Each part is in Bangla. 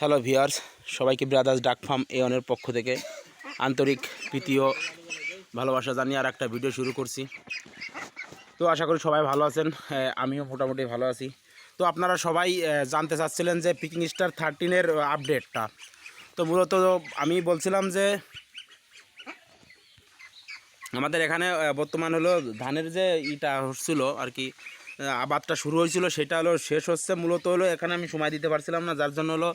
হ্যালো ভিয়ার্স সবাইকে ব্রাদার্স ডাক ফার্ম এওনের পক্ষ থেকে আন্তরিক প্রীতীয় ভালোবাসা জানিয়ে আর একটা ভিডিও শুরু করছি। তো আশা করি সবাই ভালো আছেন। আমিও মোটামুটি ভালো আছি। তো আপনারা সবাই জানতে চাচ্ছিলেন যে পিকিং স্টার থার্টিনের আপডেটটা তো মূলত আমি বলছিলাম যে আমাদের এখানে বর্তমান হলো ধানের যে ইটা হচ্ছিল আর কি আবাদটা শুরু হয়েছিল, সেটা হলো শেষ হচ্ছে। মূলত হলো এখানে আমি সময় দিতে পারছিলাম না, যার জন্য হলো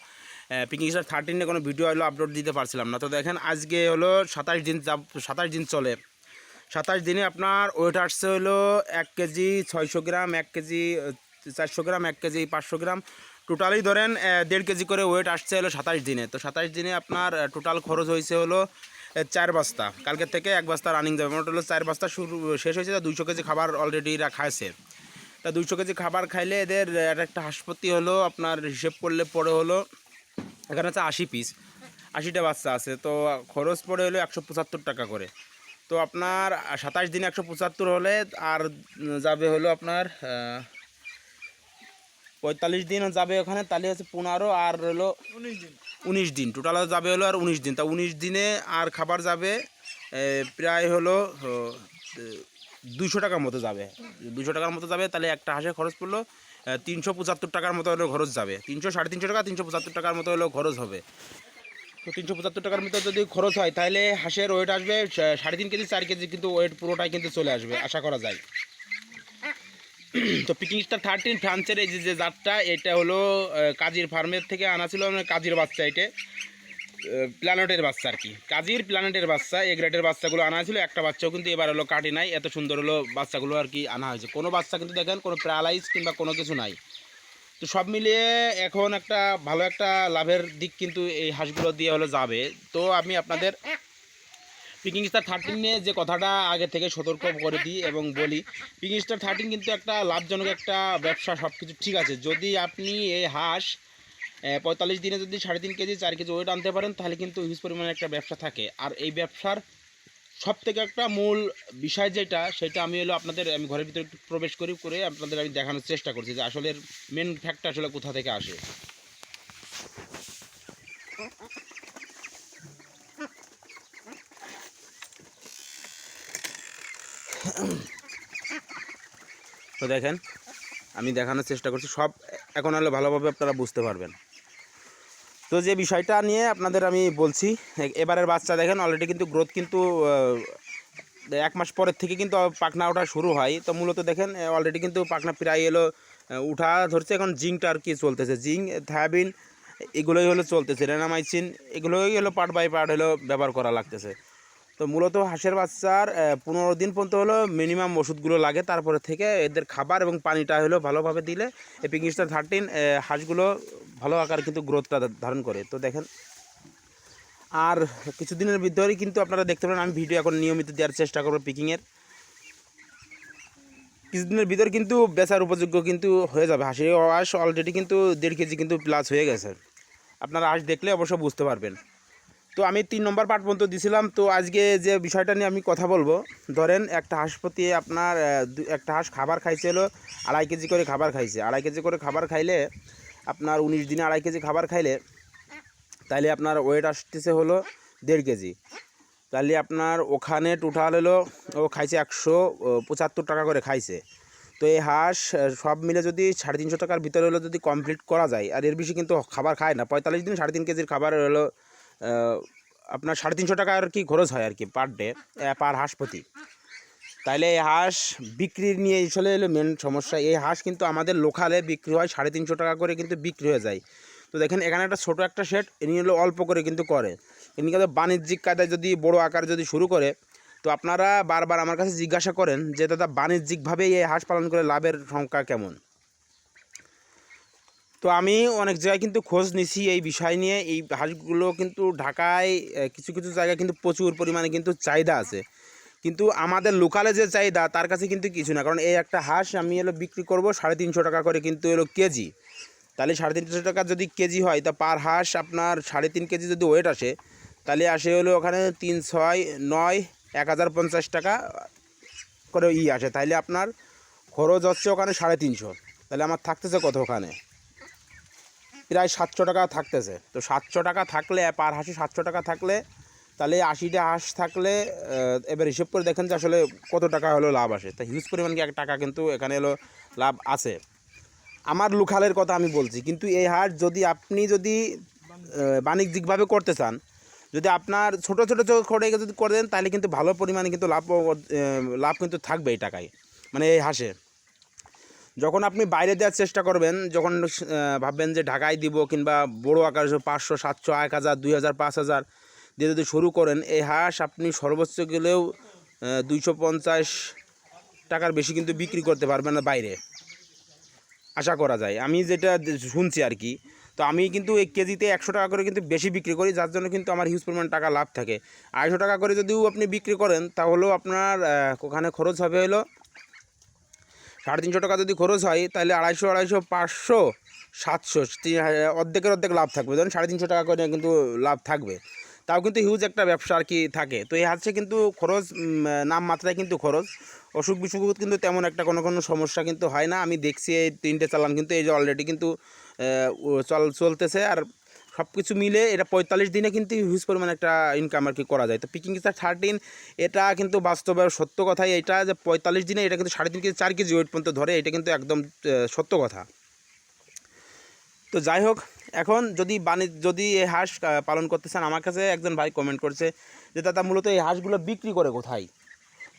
পিকিং স্টার থার্টিনে কোনো ভিডিও হলো আপলোড দিতে পারছিলাম না। তো দেখেন, আজকে হলো সাতাশ দিন সাতাশ দিন চলে। সাতাশ দিনে আপনার ওয়েট আসছে হলো এক কেজি ছয়শো গ্রাম, এক কেজি চারশো গ্রাম, এক কেজি পাঁচশো গ্রাম। টোটালি ধরেন দেড় কেজি করে ওয়েট আসছে হলো সাতাশ দিনে। তো সাতাশ দিনে আপনার টোটাল খরচ হয়েছে হলো চার বস্তা। কালকের থেকে এক বস্তা রানিং যাবে। মোট হলো চার বস্তা শুরু, শেষ হয়েছে, তা দুইশো কেজি খাবার অলরেডি খাইছে তা দুইশো কেজি খাবার খাইলে এদের একটা হাসপাতি হলো আপনার হিসেব করলে পরে হলো এখানে হচ্ছে আশি পিস আশিটা বাচ্চা আছে তো খরচ পড়ে হলো একশো পঁচাত্তর টাকা করে। তো আপনার সাতাশ দিনে একশো পঁচাত্তর হলে আর যাবে হলো আপনার পঁয়তাল্লিশ দিন যাবে ওখানে তাহলে হচ্ছে পনেরো আর হলো উনিশ দিন। উনিশ দিন। টোটাল যাবে হলো আর উনিশ দিন। তা উনিশ দিনে আর খাবার যাবে প্রায় হলো দুশো টাকার মতো যাবে। দুশো টাকার মতো যাবে তাহলে একটা হাঁসের খরচ পড়ল তিনশো পঁচাত্তর টাকার মতো হলেও খরচ যাবে। তিনশো, সাড়ে তিনশো টাকা, তিনশো পঁচাত্তর টাকার মতো হলেও খরচ হবে। তো তিনশো পঁচাত্তর টাকার মতো যদি খরচ হয়, তাহলে হাঁসের ওয়েট আসবে সাড়ে তিন কেজি, চার কেজি কিন্তু ওয়েট পুরোটাই কিন্তু চলে আসবে, আশা করা যায়। তো পিকিং স্টার থার্টিন ফ্রান্সের এই যে জাতটা, এটা হলো কাজীর ফার্মের থেকে আনা ছিল মানে কাজীর বাচ্চা এটা। প্ল্যানেটের বাচ্চা আর কি। কাজীর প্ল্যানেটের বাচ্চা এ গ্রেডের বাচ্চাগুলো আনা হয়েছিল, একটা বাচ্চাও কিন্তু এবার হলো কাটি নাই, এত সুন্দর হলো বাচ্চাগুলো আর কি আনা হয়েছে। কোনো বাচ্চা কিন্তু দেখেন, কোনো প্যারালাইজ কিংবা কোনো কিছু নাই। তো সব মিলিয়ে এখন একটা ভালো একটা লাভের দিক কিন্তু এই হাঁসগুলো দিয়ে হলো যাবে। তো আমি আপনাদের পিকিং স্টার থার্টিন নিয়ে যে কথাটা আগে থেকে সতর্ক করে দিই এবং বলি পিকিং স্টার থার্টিন কিন্তু একটা লাভজনক একটা ব্যবসা সব কিছু ঠিক আছে। যদি আপনি এই হাঁস পঁয়তাল্লিশ দিনে যদি সাড়ে তিন কেজি, চার কেজি ওয়েট আনতে পারেন, তাহলে কিন্তু হিউজ পরিমাণে একটা ব্যবসা থাকে। আর এই ব্যবসার সব থেকে একটা মূল বিষয় যেটা, সেটা আমি হলো আপনাদের, আমি ঘরের ভিতরে একটু প্রবেশ করি, করে আপনাদের আমি দেখানোর চেষ্টা করছি যে আসলে মেন ফ্যাক্টর আসলে কোথা থেকে আসে। তো দেখেন, আমি দেখানোর চেষ্টা করছি, সব এখন হলে ভালোভাবে আপনারা বুঝতে পারবেন। তো যে বিষয়টা নিয়ে আপনাদের আমি বলছি এবারের বাচ্চা দেখেন অলরেডি কিন্তু গ্রোথ কিন্তু এক মাস পরের থেকে কিন্তু পাখনা ওঠা শুরু হয়। তো মূলত দেখেন অলরেডি কিন্তু পাখনা প্রায় এলো উঠা ধরছে, এখন জিঙ্কটা আর কি চলতেছে। জিঙ্ক থায়াবিন, এগুলোই হলো চলতেছে রেনামাইসিন এগুলোই হলো পার্ট বাই পার্ট হলো ব্যবহার করা লাগতেছে। তো মূলত হাঁসের বাচ্চার পনেরো দিন পর্যন্ত হলো মিনিমাম ওষুধগুলো লাগে। তারপরে থেকে এদের খাবার এবং পানিটা হলো ভালোভাবে দিলে এই পিকিংস্টার থার্টিন হাঁসগুলো ভালো আকার কিন্তু গ্রোথটা ধারণ করে। তো দেখেন। আর কিছুদিনের ভিতরেই কিন্তু আপনারা দেখতে পারেন, আমি ভিডিও এখন নিয়মিত দেওয়ার চেষ্টা করব পিকিংয়ের কিছুদিনের ভিতর কিন্তু বেচার উপযোগ্য কিন্তু হয়ে যাবে। হাঁসের হাঁস অলরেডি কিন্তু দেড় কেজি কিন্তু প্লাস হয়ে গেছে। আপনারা হাঁস দেখলে অবশ্য বুঝতে পারবেন। তো আমি তিন নম্বর পার্ট পর্যন্ত দিছিলাম। তো আজকে যে বিষয়টা নিয়ে আমি কথা বলব, ধরেন একটা হাঁস প্রতি আপনার একটা হাঁস খাবার খাইছে হলো আড়াই কেজি করে খাবার খাইছে। আড়াই কেজি করে খাবার খাইলে আপনার উনিশ দিনে আড়াই কেজি খাবার খাইলে তাহলে আপনার ওয়েট আসতেছে হলো দেড় কেজি। তাহলে আপনার ওখানে টোটাল হলো ও খাইছে একশো পঁচাত্তর টাকা করে খাইছে। তো এই হাঁস সব মিলে যদি সাড়ে তিনশো টাকার ভিতরে হলো যদি কমপ্লিট করা যায়, আর এর বেশি কিন্তু খাবার খায় না। পঁয়তাল্লিশ দিন সাড়ে তিন কেজির খাবার হলো আপনার সাড়ে তিনশো টাকা আর কি খরচ হয় আর কি পার ডে পার হাঁস প্রতি। তাইলে এই হাঁস বিক্রি নিয়ে চলে হলো মেন সমস্যা। এই হাঁস কিন্তু আমাদের লোকালে বিক্রি হয়, সাড়ে তিনশো টাকা করে কিন্তু বিক্রি হয়ে যায়। তো দেখেন, এখানে একটা ছোটো একটা সেট ইনি হলো অল্প করে কিন্তু করে। ইনি কিন্তু বাণিজ্যিক কায়দায় যদি বড় আকার যদি শুরু করে, তো আপনারা বারবার আমার কাছে জিজ্ঞাসা করেন যে, দাদা, বাণিজ্যিকভাবে এই হাঁস পালন করে লাভের সংখ্যা কেমন? তো আমি অনেক জায়গায় কিন্তু খোঁজ নিছি এই বিষয় নিয়ে। এই হাঁসগুলো কিন্তু ঢাকায় কিছু কিছু জায়গায় কিন্তু প্রচুর পরিমাণে কিন্তু চাহিদা আছে। কিন্তু আমাদের লোকালে যে চাহিদা, তার কাছে কিন্তু কিছু না। কারণ এই একটা হাঁস আমি এলো বিক্রি করব সাড়ে তিনশো টাকা করে কিন্তু এলো কেজি। তাহলে সাড়ে তিনশো টাকা যদি কেজি হয়, তা পার হাঁস আপনার সাড়ে তিন কেজি যদি ওয়েট আসে, তাহলে আসে হলো ওখানে তিন, ছয়, নয়, এক হাজার পঞ্চাশ টাকা করে ই আসে। তাহলে আপনার খরচ হচ্ছে ওখানে সাড়ে তিনশো। তাহলে আমার থাকতেছে কত ওখানে? প্রায় সাতশো টাকা থাকতেছে। তো সাতশো টাকা থাকলে, পার হাঁসে সাতশো টাকা থাকলে, তাহলে আশিটা হাঁস থাকলে এবার হিসেব করে দেখেন যে আসলে কত টাকা হলো লাভ আসে। তা হিউজ পরিমাণ কি এক টাকা কিন্তু এখানে হলো লাভ আছে। আমার লুখালের কথা আমি বলছি, কিন্তু এই হাট যদি আপনি যদি বাণিজ্যিকভাবে করতে চান, যদি আপনার ছোট ছোট করে যদি করে দেন, তাহলে কিন্তু ভালো পরিমাণে কিন্তু লাভ লাভ কিন্তু থাকবে এই টাকায় মানে এই হাঁসে। যখন আপনি বাইরে দেওয়ার চেষ্টা করবেন, যখন ভাববেন যে ঢাকায় দিব কিংবা বড় আকার পাঁচশো, সাতশো, এক হাজার, দুই হাজার, পাঁচ হাজার দিয়ে যদি শুরু করেন, এই হাঁস আপনি সর্বোচ্চ গেলেও দুইশো পঞ্চাশ টাকার বেশি কিন্তু বিক্রি করতে পারবেন না বাইরে। আশা করা যায়। আমি যেটা শুনছি আর কি, তো আমি কিন্তু এক কেজিতে একশো টাকা করে কিন্তু বেশি বিক্রি করি, যার জন্য কিন্তু আমার হিউজ পরিমাণ টাকা লাভ থাকে। আড়াইশো টাকা করে যদিও আপনি বিক্রি করেন, তাহলেও আপনার ওখানে খরচ হবে হলো সাড়ে তিনশো টাকা যদি খরচ হয়, তাহলে আড়াইশো আড়াইশো, পাঁচশো, সাতশো অর্ধেকের অর্ধেক লাভ থাকবে। ধরুন সাড়ে তিনশো টাকা করে কিন্তু লাভ থাকবে। তাও কিন্তু হিউজ একটা ব্যবসা আর কি থাকে। তো এই হাতে কিন্তু খরচ নাম মাত্রায় কিন্তু খরচ। অসুখ বিসুখ কিন্তু তেমন একটা কোনো কোনো সমস্যা কিন্তু হয় না। আমি দেখছি এই তিনটে চালান কিন্তু এই যে অলরেডি কিন্তু চল, চলতেছে। আর সব কিছু মিলে এটা পঁয়তাল্লিশ দিনে কিন্তু হিউজ পরিমাণে একটা ইনকাম আর কি করা যায়। তো পিকিং স্টার থার্টিন এটা কিন্তু বাস্তবে সত্য কথাই এটা যে পঁয়তাল্লিশ দিনে এটা কিন্তু সাড়ে তিন কেজি, চার কেজি ওয়েট পর্যন্ত ধরে, এটা কিন্তু একদম সত্য কথা। তো যাই হোক, এখন যদি বাণিজ্য যদি এই হাঁস পালন করতে চান, আমার কাছে একজন ভাই কমেন্ট করছে যে, দাদা, মূলত এই হাঁসগুলো বিক্রি করে কোথায়?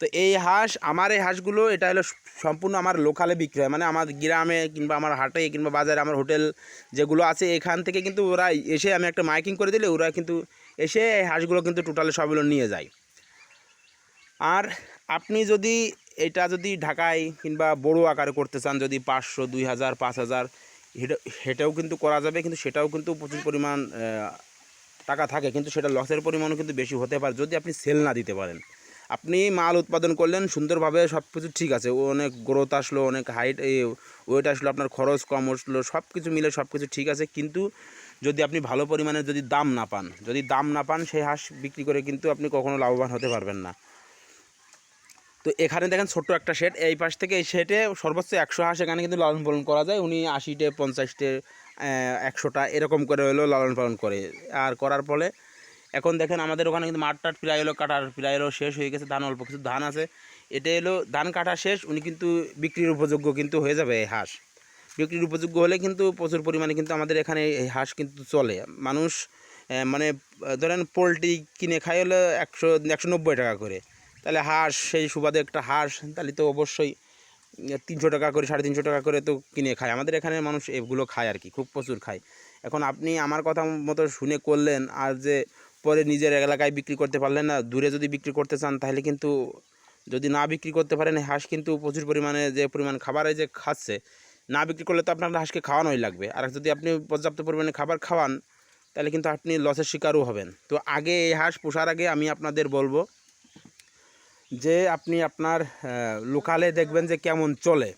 তো এই হাঁস, আমার এই হাঁসগুলো, এটা হলো সম্পূর্ণ আমার লোকালে বিক্রি হয় মানে আমার গ্রামে কিংবা আমার হাটে কিংবা বাজারে আমার হোটেল যেগুলো আছে, এখান থেকে কিন্তু ওরা এসে আমি একটা মাইকিং করে দিলে ওরা কিন্তু এসে এই হাঁসগুলো কিন্তু টোটালি সবগুলো নিয়ে যায়। আর আপনি যদি এটা যদি ঢাকায় কিংবা বড় আকারে করতে চান, যদি পাঁচশো, দুই হাজার, পাঁচ হাজার সেটা সেটাও কিন্তু করা যাবে, কিন্তু সেটাও কিন্তু প্রচুর পরিমাণ টাকা থাকে, কিন্তু সেটা লসের পরিমাণও কিন্তু বেশি হতে পারে, যদি আপনি সেল না দিতে পারেন। আপনি মাল উৎপাদন করলেন, সুন্দরভাবে সব কিছু ঠিক আছে। অনেক গ্রোথ আসলো, অনেক হাইট ওয়েট আসলো, আপনার খরচ কম আসলো সব কিছু মিলে সব কিছু ঠিক আছে। কিন্তু যদি আপনি ভালো পরিমাণে যদি দাম না পান, যদি দাম না পান, সেই হাঁস বিক্রি করে কিন্তু আপনি কখনো লাভবান হতে পারবেন না। তো এখানে দেখেন ছোট্ট একটা শেড এই পাশ থেকে এই শেডে সর্বোচ্চ একশো হাঁস এখানে কিন্তু লালন পালন করা যায়। উনি আশিটে, পঞ্চাশটে একশোটা এরকম করে হলেও লালন পালন করে। আর করার ফলে এখন দেখেন আমাদের ওখানে কিন্তু মাঠ টাট প্রায় এলো কাটার, প্রায় এলো শেষ হয়ে গেছে, ধান, অল্প কিছু ধান আছে। এটা এলো ধান কাটা শেষ, উনি কিন্তু বিক্রির উপযোগ্য কিন্তু হয়ে যাবে এই হাঁস। বিক্রির উপযোগ্য হলে কিন্তু প্রচুর পরিমাণে কিন্তু আমাদের এখানে এই হাঁস কিন্তু চলে। মানুষ মানে ধরেন পোলট্রি কিনে খাই হলো একশো একশো নব্বই টাকা করে। তাহলে হাঁস, সেই সুবাদে একটা হাঁস, তাহলে তো অবশ্যই তিনশো টাকা করে, সাড়ে তিনশো টাকা করে তো কিনে খায়। আমাদের এখানে মানুষ এগুলো খায় আর কি, খুব প্রচুর খায়। এখন আপনি আমার কথা মতো শুনে করলেন আর যে পরে নিজের এলাকায় বিক্রি করতে পারলেন না, দূরে যদি বিক্রি করতে চান তাহলে কিন্তু যদি না বিক্রি করতে পারেন হাঁস কিন্তু প্রচুর পরিমাণে যে পরিমাণ খাবারে যে খাচ্ছে, না বিক্রি করলে তো আপনার হাঁসকে খাওয়ানোই লাগবে। আর যদি আপনি পর্যাপ্ত পরিমাণে খাবার খাওয়ান, তাহলে কিন্তু আপনি লসের শিকারও হবেন। তো আগে এই হাঁস পোষার আগে আমি আপনাদের বলব যে আপনি আপনার লোকালে দেখবেন যে কেমন চলে।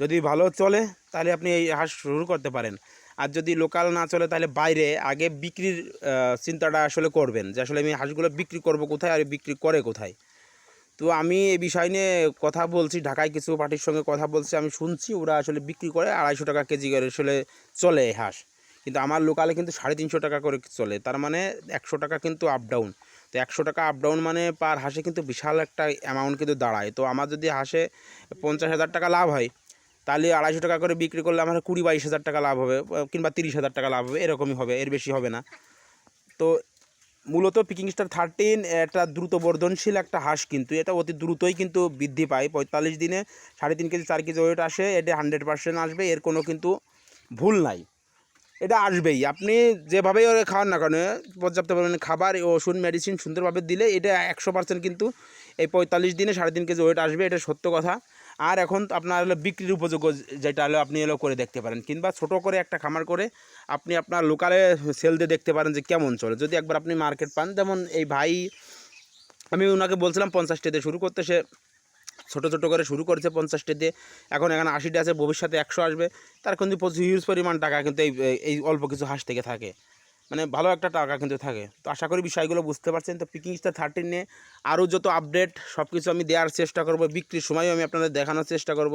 যদি ভালো চলে, তাহলে আপনি এই হাঁস শুরু করতে পারেন। আর যদি লোকাল না চলে, তাহলে বাইরে আগে বিক্রির চিন্তাটা আসলে করবেন যে আসলে আমি হাঁসগুলো বিক্রি করব কোথায় আর বিক্রি করে কোথায়। তো আমি এই বিষয় নিয়ে কথা বলছি, ঢাকায় কিছু পার্টির সঙ্গে কথা বলছি, আমি শুনছি ওরা আসলে বিক্রি করে আড়াইশো টাকা কেজি করে আসলে চলে হাঁস। কিন্তু আমার লোকালে কিন্তু সাড়ে তিনশো টাকা করে চলে, তার মানে একশো টাকা কিন্তু আপ ডাউন তো একশো টাকা আপ ডাউন মানে পার হাঁসে কিন্তু বিশাল একটা অ্যামাউন্ট কিন্তু দাঁড়ায়। তো আমার যদি হাঁসে পঞ্চাশ হাজার টাকা লাভ হয় তাহলে আড়াইশো টাকা করে বিক্রি করলে আমার কুড়ি বাইশ হাজার টাকা লাভ হবে কিংবা তিরিশ হাজার টাকা লাভ হবে, এরকমই হবে, এর বেশি হবে না। তো মূলত পিকিং স্টার থার্টিন একটা দ্রুত বর্ধনশীল একটা হাঁস কিন্তু, এটা অতি দ্রুতই কিন্তু বৃদ্ধি পায়। পঁয়তাল্লিশ দিনে সাড়ে তিন কেজি, চার কেজি ওয়েট আসে, এটা হান্ড্রেড পার্সেন্ট আসবে, এর কোনো কিন্তু ভুল নাই। এটা আসবেই, আপনি যেভাবেই ওরা খাওয়ান না কেন, পর্যাপ্ত পরিমাণে খাবার, ওষুধ মেডিসিন সুন্দরভাবে দিলে এটা একশো পার্সেন্ট কিন্তু এই পঁয়তাল্লিশ দিনে সাড়ে তিন কেজি ওয়েট আসবে, এটা সত্য কথা। আর এখন আপনার হলো বিক্রির উপযোগ্য যেটা হলো আপনি হলো করে দেখতে পারেন। কিংবা ছোট করে একটা খামার করে আপনি আপনার লোকালে সেল দিয়ে দেখতে পারেন যে কেমন চলে। যদি একবার আপনি মার্কেট পান, যেমন এই ভাই, আমি ওনাকে বলছিলাম পঞ্চাশটা দিয়ে শুরু করতে, সে ছোটো ছোটো করে শুরু করেছে পঞ্চাশটা দিয়ে। এখন এখানে আশিটা আছে, ভবিষ্যতে একশো আসবে। তার কিন্তু প্রচুর হিউজ পরিমাণ টাকা কিন্তু এই এই অল্প কিছু হাঁস থেকে থাকে। মানে ভালো একটা টাকা কিন্তু থাকে। তো আশা করি বিষয়গুলো বুঝতে পারছেন। তো পিকিং স্টার থার্টিন আরও যত আপডেট সব কিছু আমি দেওয়ার চেষ্টা করব, বিক্রির সময়ও আমি আপনাদের দেখানোর চেষ্টা করব।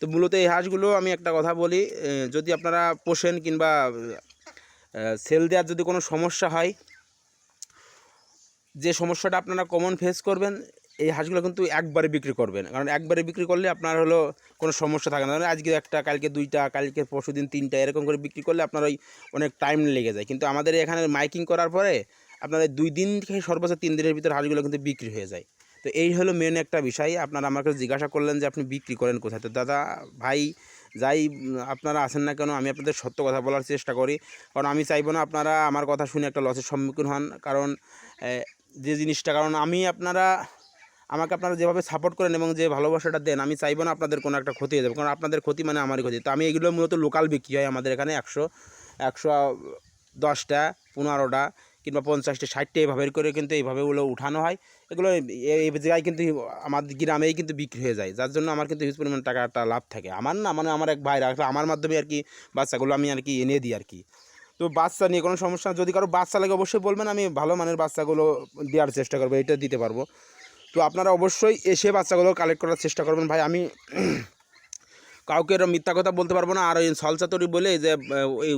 তো মূলত এই হাঁসগুলো আমি একটা কথা বলি যদি আপনারা পোষেন কিংবা সেল দেওয়ার যদি কোনো সমস্যা হয়, যে সমস্যাটা আপনারা কমন ফেস করবেন এই হাঁসগুলো কিন্তু একবারে বিক্রি করবেন কারণ একবারে বিক্রি করলে আপনার হলো কোনো সমস্যা থাকে না। আজকে একটা, কালকে দুইটা, কালকে পরশু দিন তিনটা, এরকম করে বিক্রি করলে আপনার ওই অনেক টাইম লেগে যায়। কিন্তু আমাদের এখানে মাইকিং করার পরে আপনার দুই দিন থেকে সর্বোচ্চ তিন দিনের ভিতরে হাঁসগুলো কিন্তু বিক্রি হয়ে যায়। তো এই হলো মেন একটা বিষয়। আপনারা আমাকে জিজ্ঞাসা করলেন যে আপনি বিক্রি করেন কোথায়? তো দাদা ভাই যাই আপনারা আসেন না কেন, আমি আপনাদের সত্য কথা বলার চেষ্টা করি। কারণ আমি চাইব না আপনারা আমার কথা শুনে একটা লসের সম্মুখীন হন। কারণ যে জিনিসটা, কারণ আমি আপনারা আমাকে আপনারা যেভাবে সাপোর্ট করেন এবং যে ভালোবাসাটা দেন, আমি চাইব না আপনাদের কোনো একটা ক্ষতি হয়ে যাবে। কারণ আপনাদের ক্ষতি মানে আমারই ক্ষতি। তো আমি এগুলো মূলত লোকাল বিক্রি হয়। আমাদের এখানে একশো একশো দশটা, পনেরোটা কিংবা পঞ্চাশটা, ষাটটা এইভাবে করে কিন্তু এইভাবে ওগুলো উঠানো হয়। এগুলো এই- জায়গায় কিন্তু আমাদের গ্রামেই কিন্তু বিক্রি হয়ে যায়। যার জন্য আমার কিন্তু হিউজ পরিমাণ টাকা একটা লাভ থাকে। আমার না মানে আমার এক ভাই রাখলে আমার মাধ্যমে আর কি বাচ্চাগুলো আমি আর কি এনে দিই আর কি। তো বাচ্চা নিয়ে কোনো সমস্যা, যদি কারও বাচ্চা লাগে অবশ্যই বলবেন। আমি ভালো মানের বাচ্চাগুলো দেওয়ার চেষ্টা করব, এটা দিতে পারব। তো আপনারা অবশ্যই এসে বাচ্চাগুলো কালেক্ট করার চেষ্টা করবেন। ভাই, আমি কাউকে এরকম মিথ্যা কথা বলতে পারব না। আর ওই সলচাতরি বলে যে ওই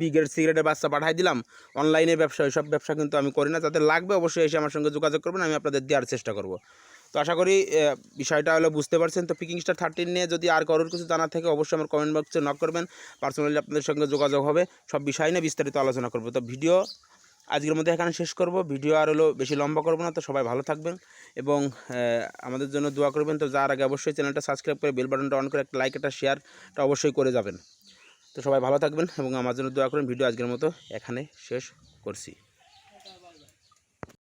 বিগের সিগারেটের বাচ্চা পাঠাই দিলাম। অনলাইনে ব্যবসা, ওইসব ব্যবসা কিন্তু আমি করি না। যাদের লাগবে অবশ্যই এসে আমার সঙ্গে যোগাযোগ করবেন, আমি আপনাদের দেওয়ার চেষ্টা করব। তো আশা করি বিষয়টা হলো বুঝতে পারছেন। তো পিকিং স্টার থার্টিন নিয়ে যদি আর কারোর কিছু জানা থাকে, অবশ্যই আমার কমেন্ট বক্সে নক করবেন। পার্সোনালি আপনাদের সঙ্গে যোগাযোগ হবে। সব বিষয় নিয়ে বিস্তারিত আলোচনা করব। তো ভিডিও আজকের মধ্যে এখানে শেষ করব। ভিডিও আর হলো বেশি লম্বা করব না, তো সবাই ভালো থাকবেন এবং আমাদের জন্য দোয়া করবেন। তো যার আগে অবশ্যই চ্যানেলটা সাবস্ক্রাইব করে বেল বাটনটা অন করে একটা লাইক, একটা শেয়ারটা অবশ্যই করে যাবেন। তো সবাই ভালো থাকবেন এবং আমার জন্য দোয়া করবেন ভিডিও আজকের মতো এখানে শেষ করছি।